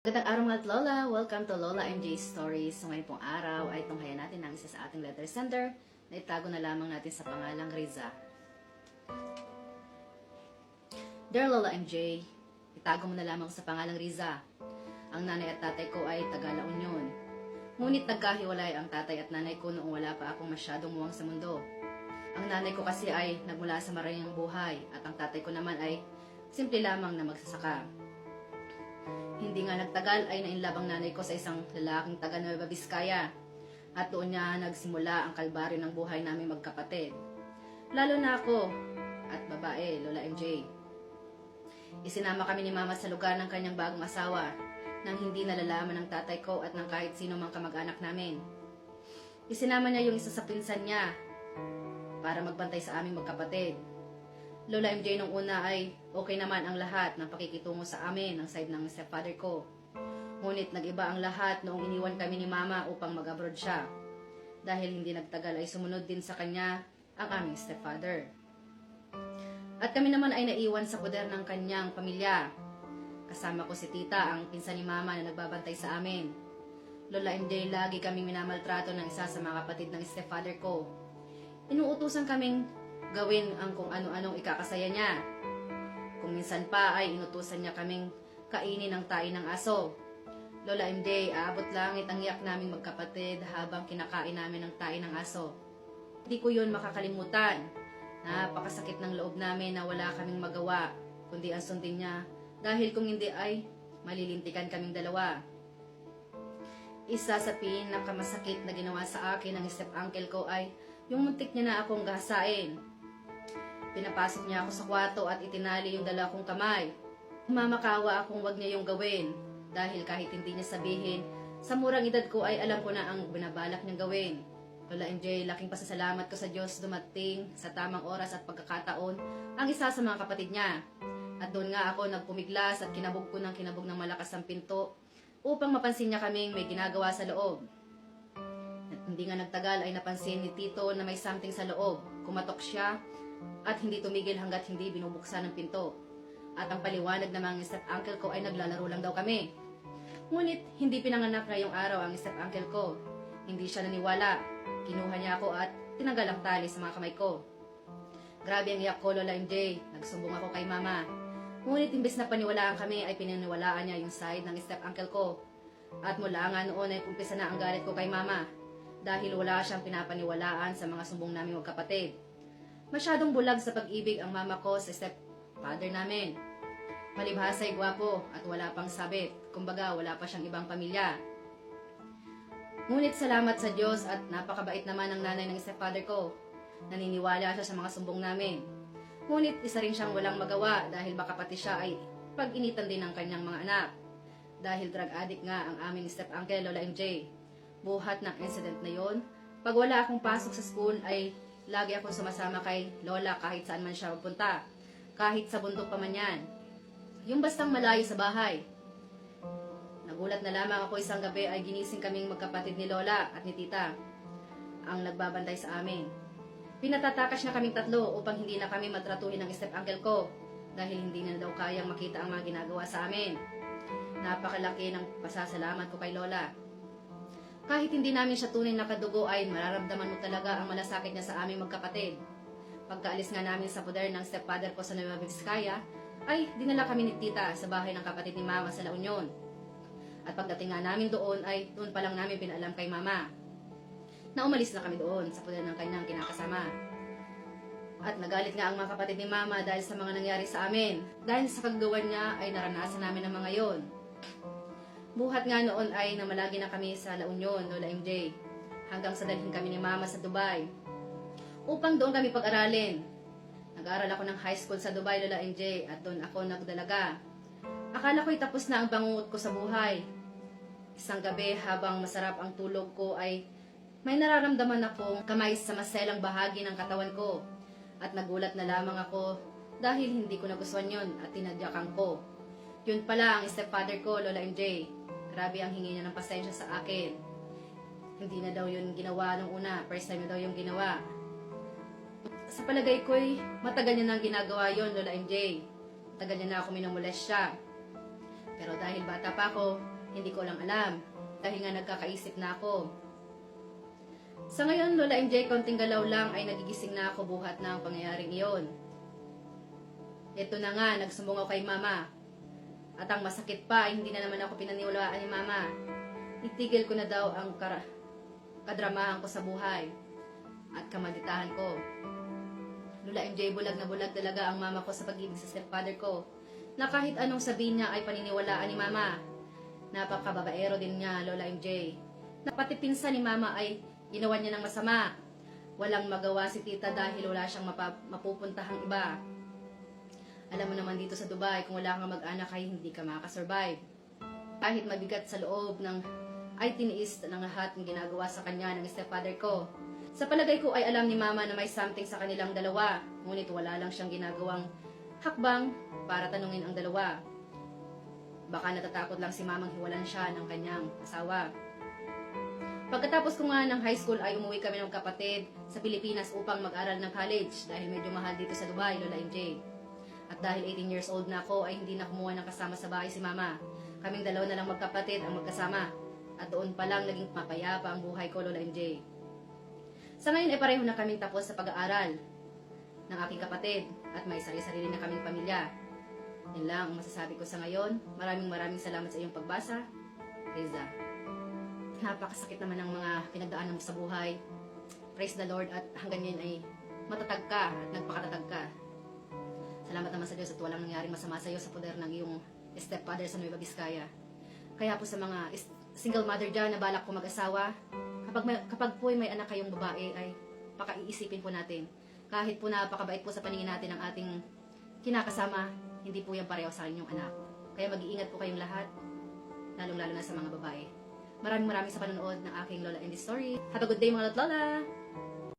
Magandang araw mga Lola! Welcome to Lola MJ Stories. So ngayon pong araw ay tunghayan natin ang isa sa ating letter sender na itago na lamang natin sa pangalang Riza. Dear Lola MJ, itago mo na lamang sa pangalang Riza. Ang nanay at tatay ko ay taga La Union. Ngunit nagkahiwalay ang tatay at nanay ko noong wala pa akong masyadong muwang sa mundo. Ang nanay ko kasi ay nagmula sa marayang buhay at ang tatay ko naman ay simple lamang na magsasaka. Hindi nga nagtagal ay nainlove ang nanay ko sa isang lalaking taga Nueva Vizcaya. At doon niya nagsimula ang kalbaryo ng buhay namin magkapatid. Lalo na ako at babae, Lola MJ. Isinama kami ni Mama sa lugar ng kanyang bagong asawa nang hindi nalalaman ng tatay ko at ng kahit sino mang kamag-anak namin. Isinama niya yung isa sa pinsan niya para magbantay sa aming magkapatid. Lola MJ nung una ay okay naman ang lahat ng pakikitungo sa amin ng side ng stepfather ko. Ngunit nag-iba ang lahat noong iniwan kami ni Mama upang mag-abroad siya. Dahil hindi nagtagal ay sumunod din sa kanya ang aming stepfather. At kami naman ay naiwan sa poder ng kanyang pamilya. Kasama ko si tita, ang pinsan ni Mama na nagbabantay sa amin. Lola MJ, lagi kaming minamaltrato ng isa sa mga kapatid ng stepfather ko. Inuutusan kaming gawin ang kung ano-anong ikakasaya niya. Kung minsan pa ay inutusan niya kaming kainin ang tae ng aso. Lola MJ, aabot langit ang iyak naming magkapatid habang kinakain namin ang tae ng aso. Hindi ko yun makakalimutan. Napakasakit ng loob namin na wala kaming magawa, kundi ang sundin niya. Dahil kung hindi ay malilintikan kaming dalawa. Isa sa pinakamasakit na ginawa sa akin ng step uncle ko ay yung muntik niya na akong gasain. Pinapasok niya ako sa kwarto at itinali yung dala kong kamay. Mamakawa akong wag niya yung gawin dahil kahit hindi niya sabihin, sa murang edad ko ay alam ko na ang binabalak niyang gawin. Lola MJ, laking pasasalamat ko sa Diyos dumating sa tamang oras at pagkakataon ang isa sa mga kapatid niya. At doon nga ako nagpumiglas at kinabog ko ng kinabog ng malakas ang pinto upang mapansin niya kaming may ginagawa sa loob. At hindi nga nagtagal ay napansin ni Tito na may something sa loob. Kumatok siya at hindi tumigil hanggat hindi binubuksan ng pinto. At ang paliwanag ng mga step uncle ko ay naglalaro lang daw kami. Ngunit hindi pinanganak ngayong araw ang step uncle ko. Hindi siya naniwala. Kinuha niya ako at tinanggal ang tali sa mga kamay ko. Grabe ang iyak ko, Lola MJ. Nagsumbong ako kay Mama. Ngunit imbes na paniwalaan kami ay pinaniwalaan niya yung side ng step uncle ko. At mula nga noon ay kumpisa na ang galit ko kay Mama dahil wala siyang pinapaniwalaan sa mga sumbong namin magkapatid. Masyadong bulag sa pag-ibig ang mama ko sa stepfather namin. Malibhasa ay gwapo at wala pang sabit. Kumbaga, wala pa siyang ibang pamilya. Ngunit salamat sa Diyos at napakabait naman ang nanay ng stepfather ko. Naniniwala siya sa mga sumbong namin. Ngunit isa rin siyang walang magawa dahil baka pati siya ay pag-initan din ng kanyang mga anak. Dahil drug addict nga ang aming step uncle Lola MJ. Buhat ng incident na yon, pag wala akong pasok sa school ay lagi akong sumasama kay Lola kahit saan man siya magpunta. Kahit sa bundok pa man yan. Yung bastang malayo sa bahay. Nagulat na lamang ako isang gabi ay ginising kaming magkapatid ni Lola at ni Tita. Ang nagbabantay sa amin. Pinatatakas na kaming tatlo upang hindi na kami matratuhin ng step uncle ko dahil hindi na daw kayang makita ang mga ginagawa sa amin. Napakalaki ng pasasalamat ko kay Lola. Kahit hindi namin siya tunay na kadugo ay mararamdaman mo talaga ang malasakit niya sa aming magkapatid. Pagkaalis nga namin sa poder ng stepfather ko sa Nueva Vizcaya, ay dinala kami ni tita sa bahay ng kapatid ni mama sa La Union. At pagdating nga namin doon ay doon pa lang namin pinaalam kay mama na umalis na kami doon sa poder ng kanyang kinakasama. At nagalit nga ang mga kapatid ni mama dahil sa mga nangyari sa amin. Dahil sa kagawa niya ay naranasan namin ang mga yon. Buhat nga noon ay namalagi na kami sa La Union, Lola MJ. Hanggang sa dalhin kami ni Mama sa Dubai. Upang doon kami pag-aralin. Nag-aral ako ng high school sa Dubai, Lola MJ, at doon ako nagdalaga. Akala ko'y tapos na ang bangungot ko sa buhay. Isang gabi habang masarap ang tulog ko ay may nararamdaman akong kamay sa maselang bahagi ng katawan ko. At nagulat na lamang ako dahil hindi ko nagustuhan yon at tinadyakan ko. Yun pala ang stepfather ko, Lola MJ. Grabe ang hingi niya ng pasensya sa akin. Hindi na daw yun ginawa nung una. First time na daw yung ginawa. Sa palagay ko'y matagal niya nang ginagawa yon Lola MJ. Matagal niya na ako minumules siya. Pero dahil bata pa ako, hindi ko lang alam. Dahil nga nagkakaisip na ako. Sa ngayon, Lola MJ, konting galaw lang ay nagigising na ako buhat ng pangyayaring iyon. Ito na nga, nagsumbong ako kay Mama. At ang masakit pa, hindi na naman ako pinaniwalaan ni Mama. Itigil ko na daw ang kara- kadramahan ko sa buhay at kamalditahan ko. Lula MJ, bulag na bulag talaga ang mama ko sa pag-ibig sa stepfather ko. Na kahit anong sabihin niya ay paniniwalaan ni mama. Napakababaero din niya, Lola MJ. Na pati pinsan ni mama ay ginawa niya ng masama. Walang magawa si tita dahil wala siyang mapupuntahang iba. Alam mo naman dito sa Dubai, kung wala kang mag-anak ay hindi ka makakasurvive. Kahit mabigat sa loob ng ay tiniis ng lahat ng ginagawa sa kanya ng stepfather ko. Sa palagay ko ay alam ni mama na may something sa kanilang dalawa, ngunit wala lang siyang ginagawang hakbang para tanungin ang dalawa. Baka natatakot lang si mamang hiwalan siya ng kanyang asawa. Pagkatapos ko nga ng high school ay umuwi kami ng kapatid sa Pilipinas upang mag-aral ng college dahil medyo mahal dito sa Dubai, Lola MJ. Dahil 18 years old na ako ay hindi na kumuha ng kasama sa bahay si mama. Kaming dalawa na lang magkapatid ang magkasama. At doon pa lang naging mapayapa ang buhay ko, Lola MJ. Sa ngayon ay pareho na kaming tapos sa pag-aaral ng aking kapatid at may sarili-sarili na kaming pamilya. Yan lang ang masasabi ko sa ngayon. Maraming maraming salamat sa iyong pagbasa. Riza. Napakasakit naman ng mga pinagdaanan mo sa buhay. Praise the Lord at hanggang ngayon ay matatag ka at nagpakatatag ka. Salamat naman sa Diyos at walang nangyaring masama sa iyo sa poder ng iyong stepfather sa Nueva Vizcaya. Kaya po sa mga single mother dyan na balak po mag-asawa, kapag, may, kapag po may anak kayong babae ay pakaiisipin po natin. Kahit po napakabait po sa paningin natin ang ating kinakasama, hindi po yan pareho sa inyong anak. Kaya mag-iingat po kayong lahat, lalong-lalo na sa mga babae. Maraming maraming sa panonood ng aking Lola and Story. Have a good day mga Lola!